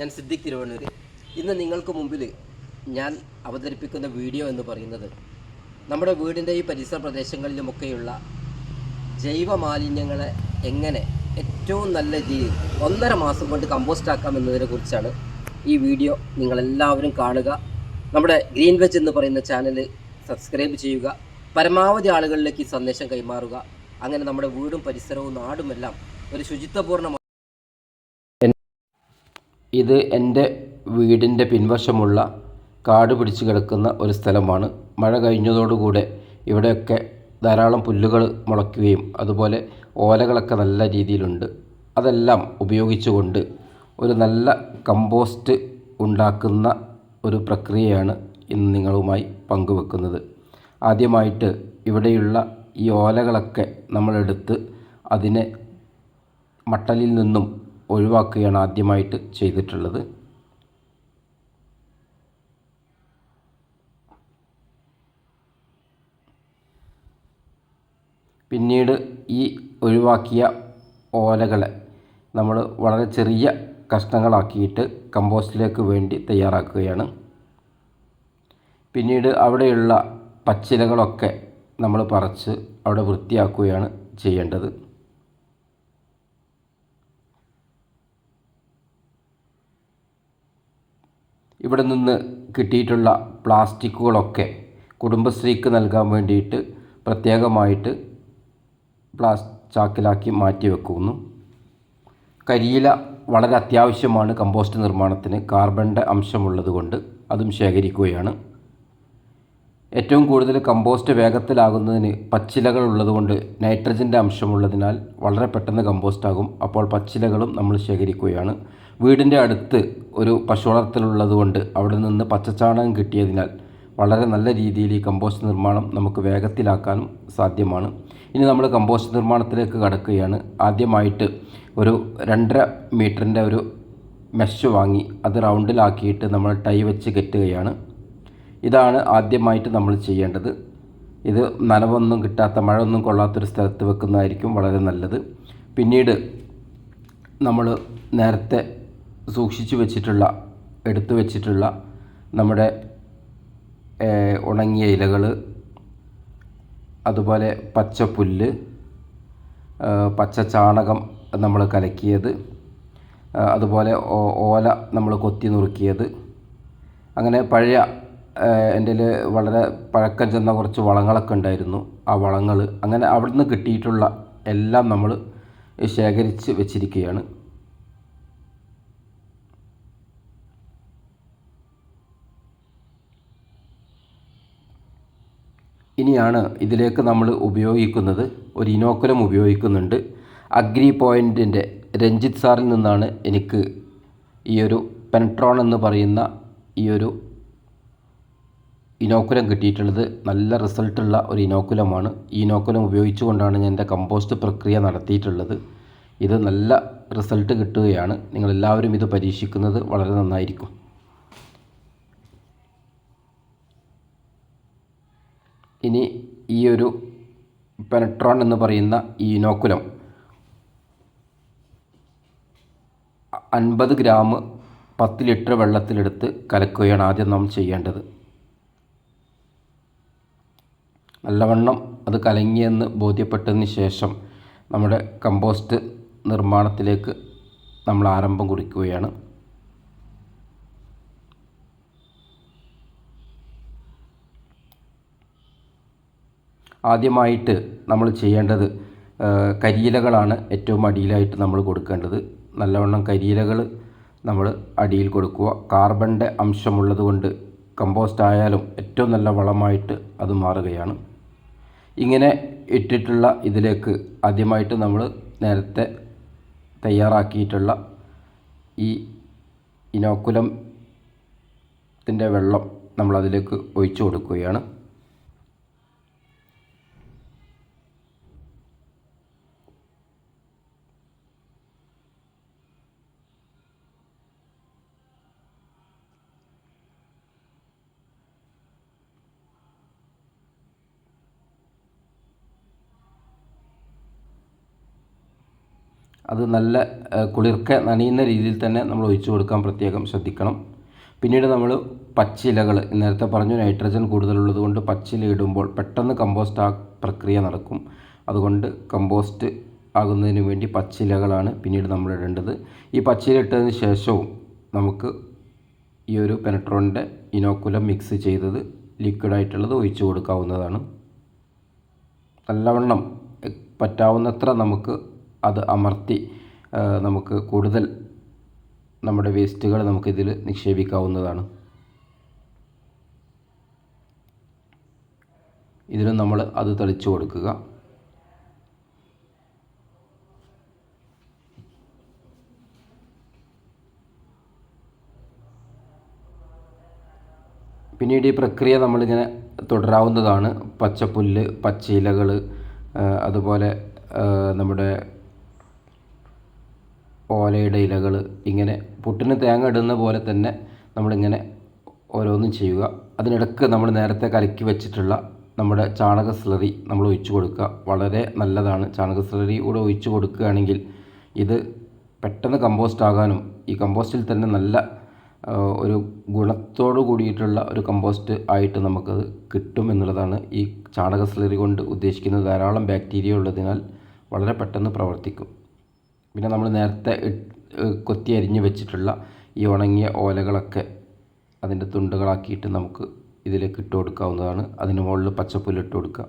ഞാൻ സിദ്ദിഖ് തിരുവണ്ണൂർ ഇന്ന് നിങ്ങൾക്ക് മുമ്പിൽ ഞാൻ അവതരിപ്പിക്കുന്ന വീഡിയോ എന്ന് പറയുന്നത് നമ്മുടെ വീടിന്റെ ഈ പരിസര പ്രദേശങ്ങളിലുമൊക്കെയുള്ള ജൈവ മാലിന്യങ്ങളെ എങ്ങനെ ഏറ്റവും നല്ല രീതിയിൽ ഒന്നര മാസം കൊണ്ട് കമ്പോസ്റ്റ് ആക്കാം എന്നതിനെ കുറിച്ചാണ് ഈ വീഡിയോ നിങ്ങളെല്ലാവരും കാണുക. നമ്മുടെ ഗ്രീൻ വെജ് എന്ന് പറയുന്ന ചാനൽ സബ്സ്ക്രൈബ് ചെയ്യുക. പരമാവധി ആളുകളിലേക്ക് ഈ സന്ദേശം കൈമാറുക. അങ്ങനെ നമ്മുടെ വീടും പരിസരവും നാടുമെല്ലാം ഒരു ശുചിത്വപൂർണ ഇത് എന്റെ വീടിന്റെ പിൻവശമുള്ള കാട് പിടിച്ച് കിടക്കുന്ന ഒരു സ്ഥലമാണ്. മഴ കഴിഞ്ഞതോടുകൂടെ ഇവിടെയൊക്കെ ധാരാളം പുല്ലുകൾ മുളയ്ക്കുകയും അതുപോലെ ഓലകളൊക്കെ നല്ല രീതിയിലുണ്ട്. അതെല്ലാം ഉപയോഗിച്ചുകൊണ്ട് ഒരു നല്ല കമ്പോസ്റ്റ് ഉണ്ടാക്കുന്ന ഒരു പ്രക്രിയയാണ് ഇന്ന് നിങ്ങളുമായി പങ്കുവെക്കുന്നത്. ആദ്യമായിട്ട് ഇവിടെയുള്ള ഈ ഓലകളൊക്കെ നമ്മളെടുത്ത് അതിനെ മട്ടലിൽ നിന്നും ഒഴിവാക്കുകയാണ് ആദ്യമായിട്ട് ചെയ്തിട്ടുള്ളത്. പിന്നീട് ഈ ഒഴിവാക്കിയ ഓലകളെ നമ്മൾ വളരെ ചെറിയ കഷ്ണങ്ങളാക്കിയിട്ട് കമ്പോസ്റ്റിലേക്ക് വേണ്ടി തയ്യാറാക്കുകയാണ്. പിന്നീട് അവിടെയുള്ള പച്ചിലകളൊക്കെ നമ്മൾ പറിച്ച് അവിടെ വൃത്തിയാക്കുകയാണ് ചെയ്യേണ്ടത്. ഇവിടെ നിന്ന് കിട്ടിയിട്ടുള്ള പ്ലാസ്റ്റിക്കുകളൊക്കെ കുടുംബശ്രീക്ക് നൽകാൻ വേണ്ടിയിട്ട് പ്രത്യേകമായിട്ട് പ്ലാസ് ചാക്കിലാക്കി മാറ്റി വെക്കുന്നു. കരിയില വളരെ അത്യാവശ്യമാണ് കമ്പോസ്റ്റ് നിർമ്മാണത്തിന്. കാർബണിന്റെ അംശമുള്ളത് കൊണ്ട് അതും ശേഖരിക്കുകയാണ്. ഏറ്റവും കൂടുതൽ കമ്പോസ്റ്റ് വേഗത്തിലാകുന്നതിന് പച്ചിലകൾ ഉള്ളതുകൊണ്ട് നൈട്രജന്റെ അംശമുള്ളതിനാൽ വളരെ പെട്ടെന്ന് കമ്പോസ്റ്റാകും. അപ്പോൾ പച്ചിലകളും നമ്മൾ ശേഖരിക്കുകയാണ്. വീടിന്റെ അടുത്ത് ഒരു പശു വളർത്തലുള്ളത് കൊണ്ട് അവിടെ നിന്ന് പച്ചച്ചാണകം കിട്ടിയതിനാൽ വളരെ നല്ല രീതിയിൽ ഈ കമ്പോസ്റ്റ് നിർമ്മാണം നമുക്ക് വേഗത്തിലാക്കാനും സാധ്യമാണ്. ഇനി നമ്മൾ കമ്പോസ്റ്റ് നിർമ്മാണത്തിലേക്ക് കടക്കുകയാണ്. ആദ്യമായിട്ട് ഒരു രണ്ടര മീറ്ററിന്റെ ഒരു മെഷ് വാങ്ങി അത് റൗണ്ടിലാക്കിയിട്ട് നമ്മൾ ടൈ വെച്ച് കെട്ടുകയാണ്. ഇതാണ് ആദ്യമായിട്ട് നമ്മൾ ചെയ്യേണ്ടത്. ഇത് നനവൊന്നും കിട്ടാത്ത മഴ ഒന്നും കൊള്ളാത്തൊരു സ്ഥലത്ത് വെക്കുന്നതായിരിക്കും വളരെ നല്ലത്. പിന്നീട് നമ്മൾ നേരത്തെ സൂക്ഷിച്ചു വെച്ചിട്ടുള്ള എടുത്തു വെച്ചിട്ടുള്ള നമ്മുടെ ഉണങ്ങിയ ഇലകൾ അതുപോലെ പച്ചപ്പുല്ല് പച്ച ചാണകം നമ്മൾ കലക്കിയത് അതുപോലെ ഓല നമ്മൾ കൊത്തി നുറുക്കിയത്. അങ്ങനെ പഴയ എന്റെ വളരെ പഴക്കം ചെന്ന കുറച്ച് വളങ്ങളൊക്കെ ഉണ്ടായിരുന്നു. ആ വളങ്ങൾ അങ്ങനെ അവിടുന്ന് കിട്ടിയിട്ടുള്ള എല്ലാം നമ്മൾ ശേഖരിച്ച് വെച്ചിരിക്കുകയാണ്. ഇനിയാണ് ഇതിലേക്ക് നമ്മൾ ഉപയോഗിക്കുന്നത്. ഒരു ഇനോക്കുലം ഉപയോഗിക്കുന്നുണ്ട്. അഗ്രി പോയിന്റിന്റെ രഞ്ജിത്ത് സാറിൽ നിന്നാണ് എനിക്ക് ഈ ഒരു പെൻട്രോൺ എന്ന് പറയുന്ന ഈ ഒരു ഇനോക്കുലം കിട്ടിയിട്ടുള്ളത്. നല്ല റിസൾട്ടുള്ള ഒരു ഇനോക്കുലമാണ്. ഈ ഇനോക്കുലം ഉപയോഗിച്ചുകൊണ്ടാണ് ഞാൻ എന്റെ കമ്പോസ്റ്റ് പ്രക്രിയ നടത്തിയിട്ടുള്ളത്. ഇത് നല്ല റിസൾട്ട് കിട്ടുകയാണ്. നിങ്ങളെല്ലാവരും ഇത് പരീക്ഷിക്കുന്നത് വളരെ നന്നായിരിക്കും. ഇനി ഈ ഒരു പെനട്രോൺ എന്ന് പറയുന്ന ഈ ഇനോക്കുലം അൻപത് ഗ്രാം പത്ത് ലിറ്റർ വെള്ളത്തിലെടുത്ത് കലക്കുകയാണ് ആദ്യം നാം ചെയ്യേണ്ടത്. നല്ലവണ്ണം അത് കലങ്ങിയെന്ന് ബോധ്യപ്പെട്ടതിന് ശേഷം നമ്മുടെ കമ്പോസ്റ്റ് നിർമ്മാണത്തിലേക്ക് നമ്മൾ ആരംഭം കുറിക്കുകയാണ്. ആദ്യമായിട്ട് നമ്മൾ ചെയ്യേണ്ടത് കരിയിലകളാണ് ഏറ്റവും അടിയിലായിട്ട് നമ്മൾ കൊടുക്കേണ്ടത്. നല്ലവണ്ണം കരിയിലകൾ നമ്മൾ അടിയിൽ കൊടുക്കുക. കാർബണിന്റെ അംശമുള്ളത് കൊണ്ട് കമ്പോസ്റ്റ് ആയാലും ഏറ്റവും നല്ല വളമായിട്ട് അത് മാറുകയാണ്. ഇങ്ങനെ ഇട്ടിട്ടുള്ള ഇതിലേക്ക് ആദ്യമായിട്ട് നമ്മൾ നേരത്തെ തയ്യാറാക്കിയിട്ടുള്ള ഈ ഇനോക്കുലം ഇനോക്കുലത്തിന്റെ വെള്ളം നമ്മളതിലേക്ക് ഒഴിച്ചു കൊടുക്കുകയാണ്. അത് നല്ല കുളിർക്ക നനയുന്ന രീതിയിൽ തന്നെ നമ്മൾ ഒഴിച്ചു കൊടുക്കാൻ പ്രത്യേകം ശ്രദ്ധിക്കണം. പിന്നീട് നമ്മൾ പച്ചിലകൾ നേരത്തെ പറഞ്ഞു നൈട്രജൻ കൂടുതലുള്ളത് കൊണ്ട് പച്ചില ഇടുമ്പോൾ പെട്ടെന്ന് കമ്പോസ്റ്റ് ആ പ്രക്രിയ നടക്കും. അതുകൊണ്ട് കമ്പോസ്റ്റ് ആകുന്നതിന് വേണ്ടി പച്ചിലകളാണ് പിന്നീട് നമ്മൾ ഇടേണ്ടത്. ഈ പച്ചില ഇട്ടതിന് ശേഷവും നമുക്ക് ഈ ഒരു പെനട്രോണിന്റെ ഇനോക്കുലം മിക്സ് ചെയ്തത് ലിക്വിഡായിട്ടുള്ളത് ഒഴിച്ചു കൊടുക്കാവുന്നതാണ്. നല്ലവണ്ണം പറ്റാവുന്നത്ര നമുക്ക് അത് അമർത്തി നമുക്ക് കൂടുതൽ നമ്മുടെ വേസ്റ്റുകൾ നമുക്കിതിൽ നിക്ഷേപിക്കാവുന്നതാണ്. ഇതിലും നമ്മൾ അത് തെളിച്ചു കൊടുക്കുക. പിന്നീട് ഈ പ്രക്രിയ നമ്മളിങ്ങനെ തുടരാവുന്നതാണ്. പച്ചപ്പുല്ല് പച്ചയിലകൾ അതുപോലെ നമ്മുടെ ഓലയുടെ ഇലകൾ ഇങ്ങനെ പുട്ടിന് തേങ്ങ ഇടുന്ന പോലെ തന്നെ നമ്മളിങ്ങനെ ഓരോന്നും ചെയ്യുക. അതിനിടക്ക് നമ്മൾ നേരത്തെ കലക്കി വെച്ചിട്ടുള്ള നമ്മുടെ ചാണക സ്ലറി നമ്മൾ ഒഴിച്ചു കൊടുക്കുക. വളരെ നല്ലതാണ്. ചാണക സ്ലറി കൂടെ ഒഴിച്ചു കൊടുക്കുകയാണെങ്കിൽ ഇത് പെട്ടെന്ന് കമ്പോസ്റ്റ് ആകാനും ഈ കമ്പോസ്റ്റിൽ തന്നെ നല്ല ഒരു ഗുണത്തോടു കൂടിയിട്ടുള്ള ഒരു കമ്പോസ്റ്റ് ആയിട്ട് നമുക്കത് കിട്ടും എന്നുള്ളതാണ് ഈ ചാണക സ്ലറി കൊണ്ട് ഉദ്ദേശിക്കുന്നത് ധാരാളം ബാക്ടീരിയ ഉള്ളതിനാൽ വളരെ പെട്ടെന്ന് പ്രവർത്തിക്കും. പിന്നെ നമ്മൾ നേരത്തെ കൊത്തി അരിഞ്ഞ് വെച്ചിട്ടുള്ള ഈ ഉണങ്ങിയ ഓലകളൊക്കെ അതിന്റെ തുണ്ടുകളാക്കിയിട്ട് നമുക്ക് ഇതിലേക്ക് ഇട്ട് കൊടുക്കാവുന്നതാണ്. അതിന് മുകളിൽ പച്ചപ്പുല്ല് ഇട്ട് കൊടുക്കുക.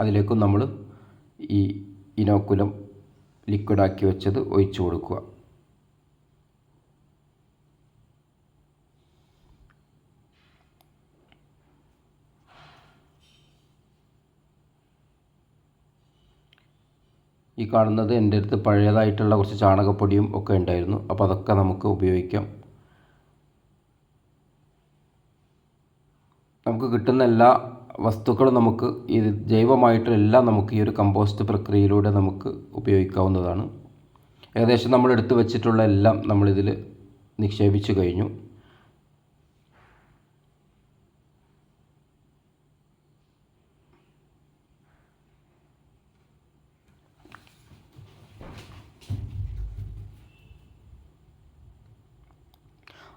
അതിലേക്കും നമ്മൾ ഈ ഇനോക്കുലം ലിക്വിഡാക്കി വെച്ചത് ഒഴിച്ചു കൊടുക്കുക. ഈ കാണുന്നത് എന്റെ അടുത്ത് പഴയതായിട്ടുള്ള കുറച്ച് ചാണകപ്പൊടിയും ഒക്കെ ഉണ്ടായിരുന്നു. അപ്പോൾ അതൊക്കെ നമുക്ക് ഉപയോഗിക്കാം. നമുക്ക് കിട്ടുന്ന എല്ലാ വസ്തുക്കളും നമുക്ക് ഈ ജൈവമായിട്ടെല്ലാം നമുക്ക് ഈ ഒരു കമ്പോസ്റ്റ് പ്രക്രിയയിലൂടെ നമുക്ക് ഉപയോഗിക്കാവുന്നതാണ്. ഏകദേശം നമ്മൾ എടുത്തു വെച്ചിട്ടുള്ള എല്ലാം നമ്മളിതിൽ നിക്ഷേപിച്ചു കഴിഞ്ഞു.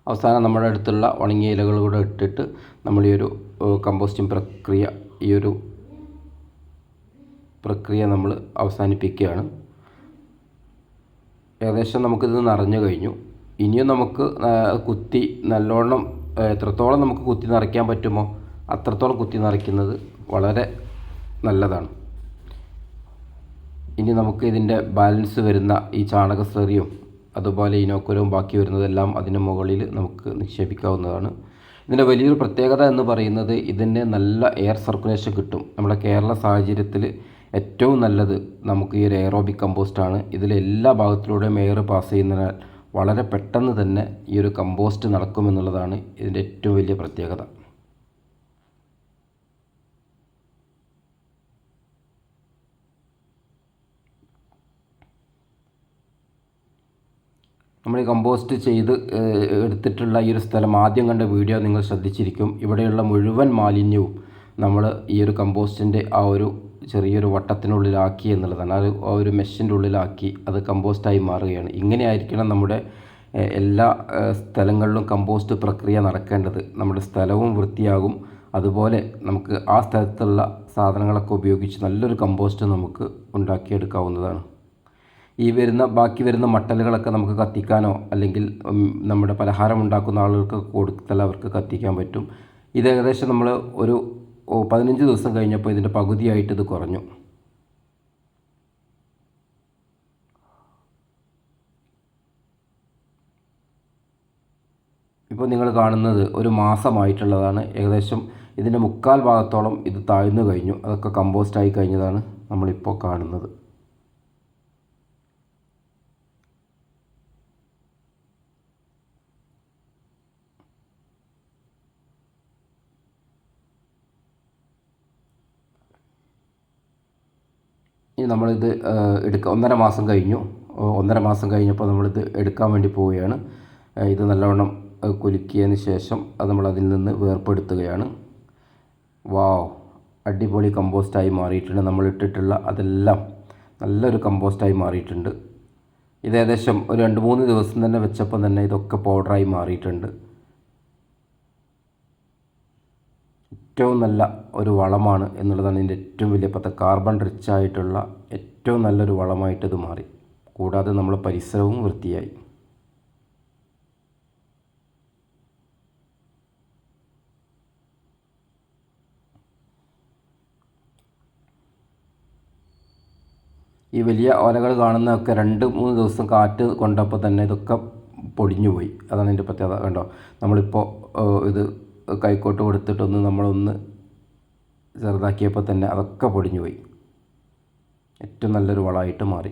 അവസാനം നമ്മുടെ അടുത്തുള്ള ഉണങ്ങിയ ഇലകൾ കൂടെ ഇട്ടിട്ട് നമ്മൾ ഈ ഒരു കമ്പോസ്റ്റിംഗ് പ്രക്രിയ ഈ ഒരു പ്രക്രിയ നമ്മൾ അവസാനിപ്പിക്കുകയാണ്. ഏകദേശം നമുക്കിത് നിറഞ്ഞു കഴിഞ്ഞു. ഇനിയും നമുക്ക് കുത്തി നല്ലോണം എത്രത്തോളം നമുക്ക് കുത്തി നിറയ്ക്കാൻ പറ്റുമോ അത്രത്തോളം കുത്തി നിറയ്ക്കുന്നത് വളരെ നല്ലതാണ്. ഇനി നമുക്ക് ഇതിന്റെ ബാലൻസ് വരുന്ന ഈ ചാണക സ്ലറിയും അതുപോലെ ഇനോക്കുലവും ബാക്കി വരുന്നതെല്ലാം അതിന് മുകളിൽ നമുക്ക് നിക്ഷേപിക്കാവുന്നതാണ്. ഇതിന്റെ വലിയൊരു പ്രത്യേകത എന്ന് പറയുന്നത് ഇതിന്റെ നല്ല എയർ സർക്കുലേഷൻ കിട്ടും. നമ്മുടെ കേരള സാഹചര്യത്തിൽ ഏറ്റവും നല്ലത് നമുക്ക് ഈ ഒരു എയറോബിക് കമ്പോസ്റ്റാണ് ഇതിൽ എല്ലാ ഭാഗത്തിലൂടെയും എയർ പാസ് ചെയ്യുന്നതിനാൽ വളരെ പെട്ടെന്ന് തന്നെ ഈ ഒരു കമ്പോസ്റ്റ് നടക്കുമെന്നുള്ളതാണ് ഇതിന്റെ ഏറ്റവും വലിയ പ്രത്യേകത. നമ്മൾ ഈ കമ്പോസ്റ്റ് ചെയ്ത് എടുത്തിട്ടുള്ള ഈ ഒരു സ്ഥലം ആദ്യം കണ്ട വീഡിയോ നിങ്ങൾ ശ്രദ്ധിച്ചിരിക്കും. ഇവിടെയുള്ള മുഴുവൻ മാലിന്യവും നമ്മൾ ഈ ഒരു കമ്പോസ്റ്റിന്റെ ആ ഒരു ചെറിയൊരു വട്ടത്തിനുള്ളിലാക്കി എന്നുള്ളതാണ്. ആ ഒരു ആ ഒരു മെഷിന്റെ ഉള്ളിലാക്കി അത് കമ്പോസ്റ്റായി മാറുകയാണ്. ഇങ്ങനെയായിരിക്കണം നമ്മുടെ എല്ലാ സ്ഥലങ്ങളിലും കമ്പോസ്റ്റ് പ്രക്രിയ നടക്കേണ്ടത്. നമ്മുടെ സ്ഥലവും വൃത്തിയാകും. അതുപോലെ നമുക്ക് ആ സ്ഥലത്തുള്ള സാധനങ്ങളൊക്കെ ഉപയോഗിച്ച് നല്ലൊരു കമ്പോസ്റ്റ് നമുക്ക് ഉണ്ടാക്കിയെടുക്കാവുന്നതാണ്. ഈ വരുന്ന ബാക്കി വരുന്ന മട്ടലുകളൊക്കെ നമുക്ക് കത്തിക്കാനോ അല്ലെങ്കിൽ നമ്മുടെ പലഹാരം ഉണ്ടാക്കുന്ന ആളുകൾക്ക് കൊടുത്താൽ അവർക്ക് കത്തിക്കാൻ പറ്റും. ഇത് ഏകദേശം നമ്മൾ ഒരു പതിനഞ്ച് ദിവസം കഴിഞ്ഞപ്പോൾ ഇതിന്റെ പകുതിയായിട്ട് ഇത് കുറഞ്ഞു. ഇപ്പോൾ നിങ്ങൾ കാണുന്നത് ഒരു മാസമായിട്ടുള്ളതാണ്. ഏകദേശം ഇതിന്റെ മുക്കാൽ ഭാഗത്തോളം ഇത് താഴ്ന്നു കഴിഞ്ഞു. അതൊക്കെ കമ്പോസ്റ്റായി കഴിഞ്ഞതാണ് നമ്മളിപ്പോൾ കാണുന്നത്. ഇനി നമ്മളിത് എടുക്കുക ഒന്നര മാസം കഴിഞ്ഞു. ഒന്നര മാസം കഴിഞ്ഞപ്പോൾ നമ്മളിത് എടുക്കാൻ വേണ്ടി പോവുകയാണ്. ഇത് നല്ലവണ്ണം കുലുക്കിയതിന് ശേഷം അത് നമ്മൾ അതിൽ നിന്ന് വേർപ്പെടുത്തുകയാണ്. വാവ് അടിപൊളി കമ്പോസ്റ്റായി മാറിയിട്ടുണ്ട്. നമ്മൾ ഇട്ടിട്ടുള്ള അതെല്ലാം നല്ലൊരു കമ്പോസ്റ്റായി മാറിയിട്ടുണ്ട്. ഇത് ഏകദേശം ഒരു രണ്ട് മൂന്ന് ദിവസം തന്നെ വെച്ചപ്പോൾ തന്നെ ഇതൊക്കെ പൗഡറായി മാറിയിട്ടുണ്ട്. ഏറ്റവും നല്ല ഒരു വളമാണ് എന്നുള്ളതാണ് ഇതിന്റെ ഏറ്റവും വലിയ പത്ത കാർബൺ റിച്ച് ആയിട്ടുള്ള ഏറ്റവും നല്ലൊരു വളമായിട്ട് ഇത് മാറി. കൂടാതെ നമ്മളെ പരിസരവും വൃത്തിയായി. ഈ വലിയ ഓലകൾ കാണുന്നതൊക്കെ രണ്ട് മൂന്ന് ദിവസം കാറ്റ് കൊണ്ടപ്പോൾ തന്നെ ഇതൊക്കെ പൊടിഞ്ഞു പോയി അതാണ് ഇതിന്റെ പ്രത്യേകത. കണ്ടോ? നമ്മളിപ്പോൾ ഇത് കൈക്കോട്ട് കൊടുത്തിട്ടൊന്ന് നമ്മളൊന്ന് ചെറുതാക്കിയപ്പോൾ തന്നെ അതൊക്കെ പൊടിഞ്ഞു പോയി. ഏറ്റവും നല്ലൊരു വളമായിട്ട് മാറി.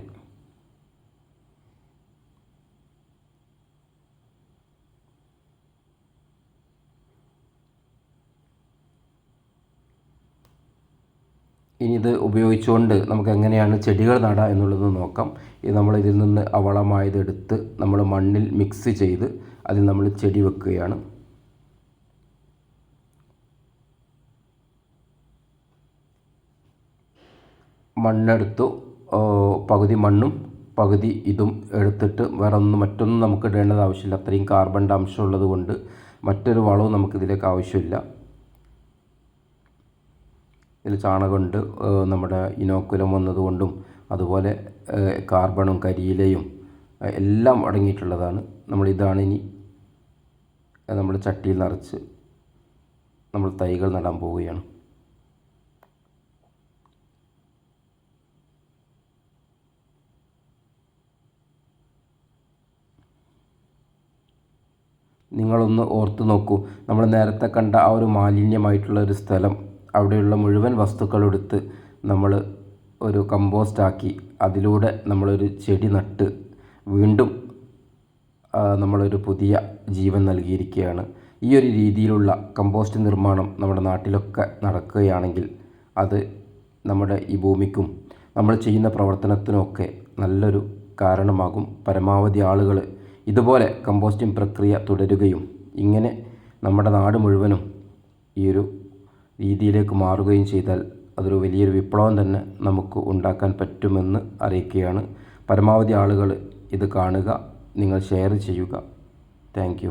ഇനി ഇത് ഉപയോഗിച്ചുകൊണ്ട് നമുക്ക് എങ്ങനെയാണ് ചെടികൾ നടാം എന്നുള്ളത് നോക്കാം. ഇത് നമ്മൾ ഇതിൽ നിന്ന് അവളമായത് എടുത്ത് നമ്മൾ മണ്ണിൽ മിക്സ് ചെയ്ത് അതിൽ നമ്മൾ ചെടി വെക്കുകയാണ്. മണ്ണെടുത്തു. പകുതി മണ്ണും പകുതി ഇതും എടുത്തിട്ട് വേറെ ഒന്നും മറ്റൊന്നും നമുക്ക് ഇടേണ്ടത് ആവശ്യമില്ല. അത്രയും കാർബണിന്റെ അംശം ഉള്ളത് കൊണ്ട് മറ്റൊരു വളവും നമുക്കിതിലേക്ക് ആവശ്യമില്ല. ഇതിൽ ചാണകമുണ്ട് നമ്മുടെ ഇനോക്കുലം വന്നതുകൊണ്ടും അതുപോലെ കാർബണും കരിയിലയും എല്ലാം അടങ്ങിയിട്ടുള്ളതാണ്. നമ്മളിതാണ് ഇനി നമ്മൾ ചട്ടിയിൽ നിറച്ച് നമ്മൾ തൈകൾ നടാൻ പോവുകയാണ്. നിങ്ങളൊന്ന് ഓർത്തു നോക്കൂ. നമ്മൾ നേരത്തെ കണ്ട ആ ഒരു മാലിന്യമായിട്ടുള്ള ഒരു സ്ഥലം. അവിടെയുള്ള മുഴുവൻ വസ്തുക്കളെടുത്ത് നമ്മൾ ഒരു കമ്പോസ്റ്റാക്കി അതിലൂടെ നമ്മളൊരു ചെടി നട്ട് വീണ്ടും നമ്മളൊരു പുതിയ ജീവൻ നൽകിയിരിക്കുകയാണ്. ഈ ഒരു രീതിയിലുള്ള കമ്പോസ്റ്റ് നിർമ്മാണം നമ്മുടെ നാട്ടിലൊക്കെ നടക്കുകയാണെങ്കിൽ അത് നമ്മുടെ ഈ ഭൂമിക്കും നമ്മൾ ചെയ്യുന്ന പ്രവർത്തനത്തിനുമൊക്കെ നല്ലൊരു കാരണമാകും. പരമാവധി ആളുകൾ ഇതുപോലെ കമ്പോസ്റ്റിംഗ് പ്രക്രിയ തുടരുകയും ഇങ്ങനെ നമ്മുടെ നാട് മുഴുവനും ഈ ഒരു രീതിയിലേക്ക് മാറുകയും ചെയ്താൽ അതൊരു വലിയൊരു വിപ്ലവം തന്നെ നമുക്ക് ഉണ്ടാക്കാൻ പറ്റുമെന്ന് അറിയിക്കുകയാണ്. പരമാവധി ആളുകൾ ഇത് കാണുക നിങ്ങൾ ഷെയർ ചെയ്യുക. താങ്ക്